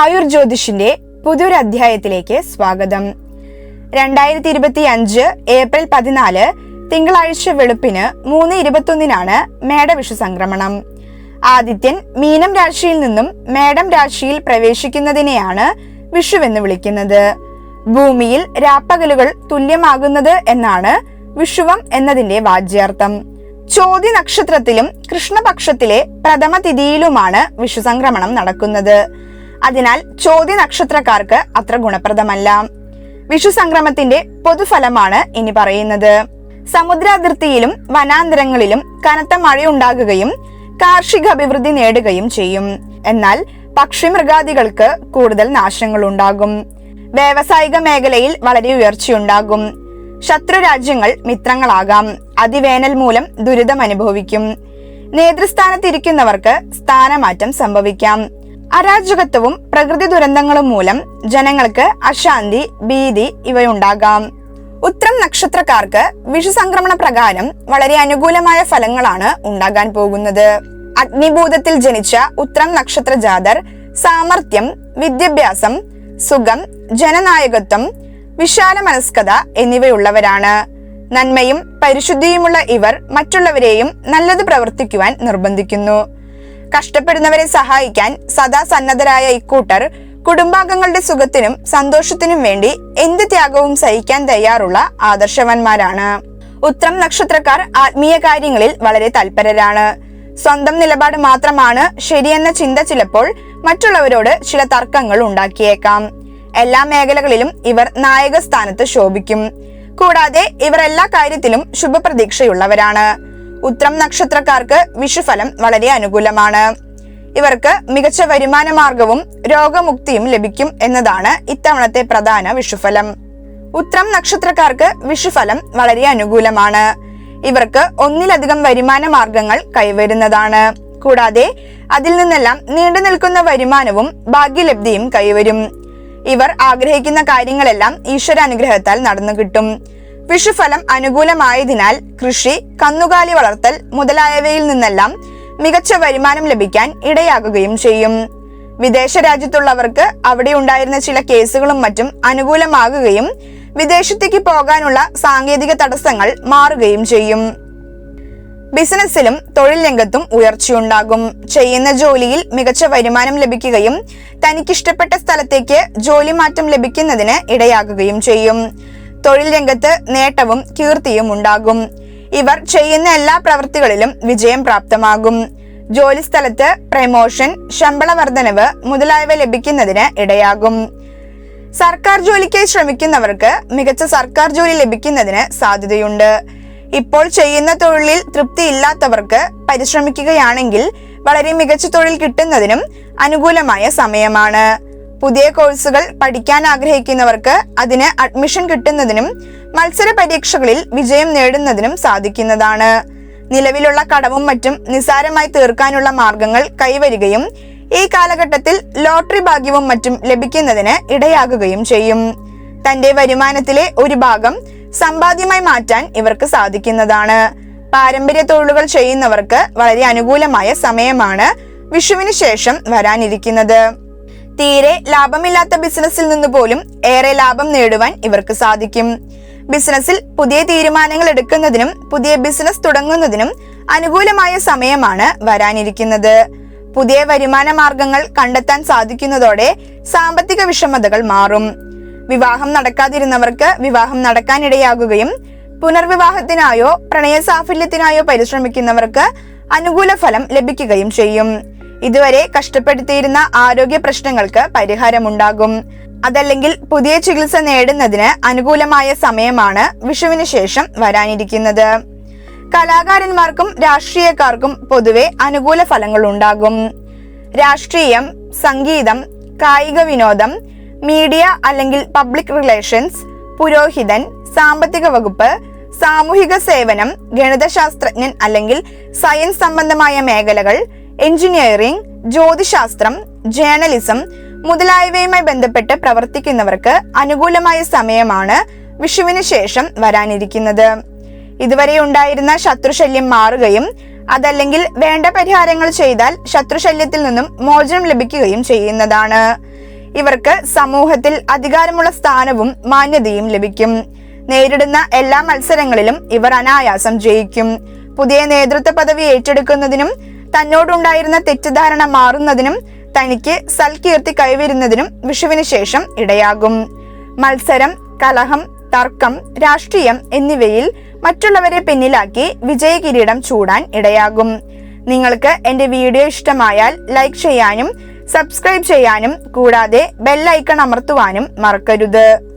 ആയുർ ജ്യോതിഷിന്റെ പുതിയൊരു അധ്യായത്തിലേക്ക് സ്വാഗതം. രണ്ടായിരത്തി ഇരുപത്തി അഞ്ച് ഏപ്രിൽ പതിനാല് തിങ്കളാഴ്ച വെളുപ്പിന് മൂന്ന് ഇരുപത്തൊന്നിനാണ് മേടവിഷു സംക്രമണം. ആദിത്യൻ മീനം രാശിയിൽ നിന്നും മേടം രാശിയിൽ പ്രവേശിക്കുന്നതിനെയാണ് വിഷുവെന്ന് വിളിക്കുന്നത്. ഭൂമിയിൽ രാപ്പകലുകൾ തുല്യമാകുന്നത് എന്നാണ് വിഷുവം എന്നതിന്റെ വാജ്യാർത്ഥം. ചോതി നക്ഷത്രത്തിലും കൃഷ്ണപക്ഷത്തിലെ പ്രഥമ തിഥിയിലുമാണ് വിഷു സംക്രമണം നടക്കുന്നത്. അതിനാൽ ചോദ്യ നക്ഷത്രക്കാർക്ക് അത്ര ഗുണപ്രദമല്ല. വിഷു സംക്രമത്തിന്റെ പൊതുഫലമാണ് ഇനി പറയുന്നത്. സമുദ്രാതിർത്തിയിലും വനാന്തരങ്ങളിലും കനത്ത മഴയുണ്ടാകുകയും കാർഷിക അഭിവൃദ്ധി നേടുകയും ചെയ്യും. എന്നാൽ പക്ഷിമൃഗാദികൾക്ക് കൂടുതൽ നാശങ്ങൾ ഉണ്ടാകും വ്യാവസായിക മേഖലയിൽ വളരെ ഉയർച്ചയുണ്ടാകും. ശത്രു രാജ്യങ്ങൾ മിത്രങ്ങളാകാം. അതിവേനൽ മൂലം ദുരിതം അനുഭവിക്കും നേതൃസ്ഥാനത്തിരിക്കുന്നവർക്ക് സ്ഥാനമാറ്റം സംഭവിക്കാം. അരാജകത്വവും പ്രകൃതി ദുരന്തങ്ങളും മൂലം ജനങ്ങൾക്ക് അശാന്തി ഭീതി ഇവയുണ്ടാകാം. ഉത്രം നക്ഷത്രക്കാർക്ക് വിഷു സംക്രമണ പ്രകാരം വളരെ അനുകൂലമായ ഫലങ്ങളാണ് ഉണ്ടാകാൻ പോകുന്നത്. അഗ്നിഭൂതത്തിൽ ജനിച്ച ഉത്രം നക്ഷത്ര ജാതർ സാമർത്ഥ്യം വിദ്യാഭ്യാസം സുഖം ജനനായകത്വം വിശാല മനസ്കത എന്നിവയുള്ളവരാണ്. നന്മയും പരിശുദ്ധിയുമുള്ള ഇവർ മറ്റുള്ളവരെയും നല്ലത് പ്രവർത്തിക്കുവാൻ നിർബന്ധിക്കുന്നു. കഷ്ടപ്പെടുന്നവരെ സഹായിക്കാൻ സദാ സന്നദ്ധരായ ഇക്കൂട്ടർ കുടുംബാംഗങ്ങളുടെ സുഖത്തിനും സന്തോഷത്തിനും വേണ്ടി എന്ത് ത്യാഗവും സഹിക്കാൻ തയ്യാറുള്ള ആദർശവാന്മാരാണ്. ഉത്രം നക്ഷത്രക്കാർ ആത്മീയ കാര്യങ്ങളിൽ വളരെ തൽപരരാണ്. സ്വന്തം നിലപാട് മാത്രമാണ് ശരിയെന്ന ചിന്ത ചിലപ്പോൾ മറ്റുള്ളവരോട് ചില തർക്കങ്ങൾ ഉണ്ടാക്കിയേക്കാം. എല്ലാ മേഖലകളിലും ഇവർ നായക സ്ഥാനത്ത് ശോഭിക്കും. കൂടാതെ ഇവർ എല്ലാ കാര്യത്തിലും ശുഭപ്രതീക്ഷയുള്ളവരാണ്. ഉത്രം നക്ഷത്രക്കാർക്ക് വിഷുഫലം വളരെ അനുകൂലമാണ്. ഇവർക്ക് മികച്ച വരുമാന മാർഗവും രോഗമുക്തിയും ലഭിക്കും എന്നതാണ് ഇത്തവണത്തെ പ്രധാന വിഷുഫലം. ഉത്രം നക്ഷത്രക്കാർക്ക് വിഷുഫലം വളരെ അനുകൂലമാണ്. ഇവർക്ക് ഒന്നിലധികം വരുമാന മാർഗങ്ങൾ കൈവരുന്നതാണ്. കൂടാതെ അതിൽ നിന്നെല്ലാം നീണ്ടു നിൽക്കുന്ന വരുമാനവും ഭാഗ്യലബ്ധിയും കൈവരും. ഇവർ ആഗ്രഹിക്കുന്ന കാര്യങ്ങളെല്ലാം ഈശ്വരാനുഗ്രഹത്താൽ നടന്നു കിട്ടും വിഷുഫലം അനുകൂലമായതിനാൽ കൃഷി കന്നുകാലി വളർത്തൽ മുതലായവയിൽ നിന്നെല്ലാം മികച്ച വരുമാനം ലഭിക്കാൻ ഇടയാകുകയും ചെയ്യും. വിദേശ രാജ്യത്തുള്ളവർക്ക് അവിടെ ഉണ്ടായിരുന്ന ചില കേസുകളും മറ്റും അനുകൂലമാകുകയും വിദേശത്തേക്ക് പോകാനുള്ള സാങ്കേതിക തടസ്സങ്ങൾ മാറുകയും ചെയ്യും. ബിസിനസ്സിലും തൊഴിൽ രംഗത്തും ഉയർച്ചയുണ്ടാകും. ചെയ്യുന്ന ജോലിയിൽ മികച്ച വരുമാനം ലഭിക്കുകയും തനിക്കിഷ്ടപ്പെട്ട സ്ഥലത്തേക്ക് ജോലി മാറ്റം ലഭിക്കുന്നതിന് ഇടയാകുകയും ചെയ്യും. തൊഴിൽ രംഗത്ത് നേട്ടവും കീർത്തിയും ഉണ്ടാകും. ഇവർ ചെയ്യുന്ന എല്ലാ പ്രവൃത്തികളിലും വിജയം പ്രാപ്തമാകും. ജോലിസ്ഥലത്ത് പ്രമോഷൻ ശമ്പള വർധനവ് മുതലായവ ലഭിക്കുന്നതിന് ഇടയാകും. സർക്കാർ ജോലിക്കായി ശ്രമിക്കുന്നവർക്ക് മികച്ച സർക്കാർ ജോലി ലഭിക്കുന്നതിന് സാധ്യതയുണ്ട്. ഇപ്പോൾ ചെയ്യുന്ന തൊഴിലിൽ തൃപ്തിയില്ലാത്തവർക്ക് പരിശ്രമിക്കുകയാണെങ്കിൽ വളരെ മികച്ച തൊഴിൽ കിട്ടുന്നതിനും അനുകൂലമായ സമയമാണ്. പുതിയ കോഴ്സുകൾ പഠിക്കാൻ ആഗ്രഹിക്കുന്നവർക്ക് അതിന് അഡ്മിഷൻ കിട്ടുന്നതിനും മത്സര പരീക്ഷകളിൽ വിജയം നേടുന്നതിനും സാധിക്കുന്നതാണ്. നിലവിലുള്ള കടവും മറ്റും നിസാരമായി തീർക്കാനുള്ള മാർഗങ്ങൾ കൈവരികയും ഈ കാലഘട്ടത്തിൽ ലോട്ടറി ഭാഗ്യവും മറ്റും ലഭിക്കുന്നതിന് ഇടയാകുകയും ചെയ്യും. തന്റെ വരുമാനത്തിലെ ഒരു ഭാഗം സമ്പാദ്യമായി മാറ്റാൻ ഇവർക്ക് സാധിക്കുന്നതാണ്. പാരമ്പര്യ തൊഴിലുകൾ ചെയ്യുന്നവർക്ക് വളരെ അനുകൂലമായ സമയമാണ് വിഷുവിന് ശേഷം വരാനിരിക്കുന്നത്. തീരെ ലാഭമില്ലാത്ത ബിസിനസ്സിൽ നിന്ന് പോലും ഏറെ ലാഭം നേടുവാൻ ഇവർക്ക് സാധിക്കും. ബിസിനസ്സിൽ പുതിയ തീരുമാനങ്ങൾ എടുക്കുന്നതിനും പുതിയ ബിസിനസ് തുടങ്ങുന്നതിനും അനുകൂലമായ സമയമാണ് വരാനിരിക്കുന്നത്. പുതിയ വരുമാന മാർഗങ്ങൾ കണ്ടെത്താൻ സാധിക്കുന്നതോടെ സാമ്പത്തിക വിഷമതകൾ മാറും. വിവാഹം നടക്കാതിരുന്നവർക്ക് വിവാഹം നടക്കാനിടയാകുകയും പുനർവിവാഹത്തിനായോ പ്രണയ സാഫല്യത്തിനായോ പരിശ്രമിക്കുന്നവർക്ക് അനുകൂല ഫലം ലഭിക്കുകയും ചെയ്യും. ഇതുവരെ കഷ്ടപ്പെടുത്തിയിരുന്ന ആരോഗ്യ പ്രശ്നങ്ങൾക്ക് പരിഹാരമുണ്ടാകും. അതല്ലെങ്കിൽ പുതിയ ചികിത്സ നേടുന്നതിന് അനുകൂലമായ സമയമാണ് വിഷുവിന് ശേഷം വരാനിരിക്കുന്നത്. കലാകാരന്മാർക്കും രാഷ്ട്രീയക്കാർക്കും പൊതുവെ അനുകൂല ഫലങ്ങൾ ഉണ്ടാകും. രാഷ്ട്രീയം സംഗീതം കായിക വിനോദം മീഡിയ അല്ലെങ്കിൽ പബ്ലിക് റിലേഷൻസ് പുരോഹിതൻ സാമ്പത്തിക വകുപ്പ് സാമൂഹിക സേവനം ഗണിതശാസ്ത്രജ്ഞൻ അല്ലെങ്കിൽ സയൻസ് സംബന്ധമായ മേഖലകൾ എഞ്ചിനീയറിംഗ് ജ്യോതിശാസ്ത്രം ജേർണലിസം മുതലായവയുമായി ബന്ധപ്പെട്ട് പ്രവർത്തിക്കുന്നവർക്ക് അനുകൂലമായ സമയമാണ് വിഷുവിന് ശേഷം വരാനിരിക്കുന്നത്. ഇതുവരെ ഉണ്ടായിരുന്ന ശത്രുശല്യം മാറുകയും അതല്ലെങ്കിൽ വേണ്ട പരിഹാരങ്ങൾ ചെയ്താൽ ശത്രുശല്യത്തിൽ നിന്നും മോചനം ലഭിക്കുകയും ചെയ്യുന്നതാണ്. ഇവർക്ക് സമൂഹത്തിൽ അധികാരമുള്ള സ്ഥാനവും മാന്യതയും ലഭിക്കും. നേരിടുന്ന എല്ലാ മത്സരങ്ങളിലും ഇവർ അനായാസം ജയിക്കും. പുതിയ നേതൃത്വ പദവി ഏറ്റെടുക്കുന്നതിനും തന്നോടുണ്ടായിരുന്ന തെറ്റിദ്ധാരണ മാറുന്നതിനും തനിക്ക് സൽകീർത്തി കൈവരുന്നതിനും വിഷുവിന് ശേഷം ഇടയാകും. മത്സരം കലഹം തർക്കം രാഷ്ട്രീയം എന്നിവയിൽ മറ്റുള്ളവരെ പിന്നിലാക്കി വിജയകിരീടം ചൂടാൻ ഇടയാകും. നിങ്ങൾക്ക് എന്റെ വീഡിയോ ഇഷ്ടമായാൽ ലൈക്ക് ചെയ്യാനും സബ്സ്ക്രൈബ് ചെയ്യാനും കൂടാതെ ബെല്ലൈക്കൺ അമർത്തുവാനും മറക്കരുത്.